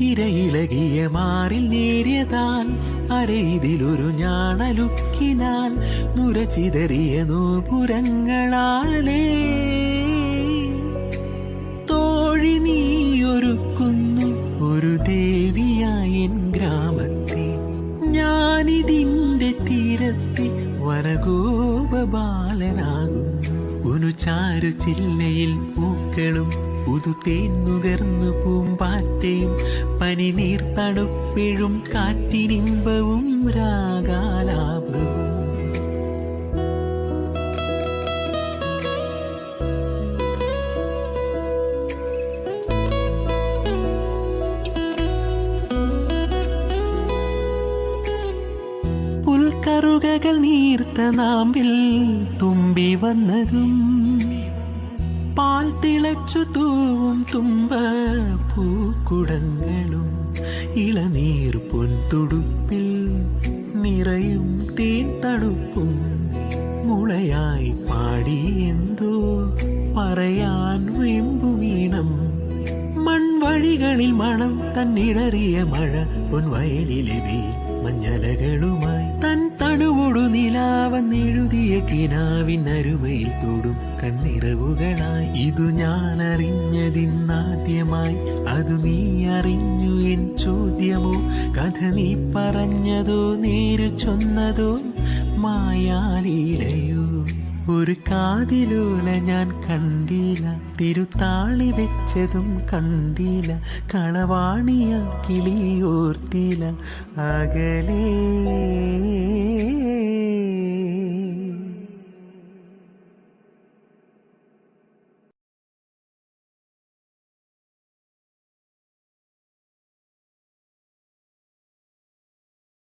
തിരയിളകിയ മാറിൽ നേരിയതാൻ അരയിതിലൊരു ഞാണലുക്കിനാൻ നുരചിതറിയ നൂപുരങ്ങളാലേ. തോഴി നീയൊരുക്കുന്നു ഒരു ദേവിയായ എൻ ഗ്രാമത്തെ ഞാനിതിന്റെ തീരത്തെ വനഗോപബാലനാകുന്നു. ഒരു ചാരു ചില്ലയിൽ പൂക്കളും പുതുതേൻ നുകർന്നു പൂമ്പാറ്റയും പനിനീർ തണുപ്പിഴും കാറ്റിനിമ്പവും രാഗാലാപവും. പുൽക്കറുകകൾ നീർത്ത നാമ്പിൽ തുമ്പി വന്നതും പാൽ തിളച്ചു തൂവും തുമ്പ പൂക്കുടങ്ങളും. ഇളനീർ പൊൻതുടുപ്പിൽ നിറയും തേൻ തണുപ്പും. മുളയായി പാടി എന്തോ പറയാൻ മൺവഴികളിൽ മണം തന്നിടറിയ മഴ പൊൻവയലിലെ വെയിൽ മഞ്ഞലകളുമായി തൻ തണുവൊടു നിലാവെന്നെഴുതിയ കിനാവിനരുമയിൽ തൊടും കണ്ണിറവുകളായി. ഇതു ഞാൻ അറിഞ്ഞതിന്നാദ്യമായി അത് നീ അറിഞ്ഞു എൻ ചോദ്യമോ? കഥ നീ പറഞ്ഞതോ നേരു ചൊന്നതോ? മായാലീലയോ? ഒരു കാതിലൂല ഞാൻ കണ്ടില്ല തിരുത്താളി വെച്ചതും കണ്ടില്ല കളവാണിയ കിളിയോർത്തില അകലേ.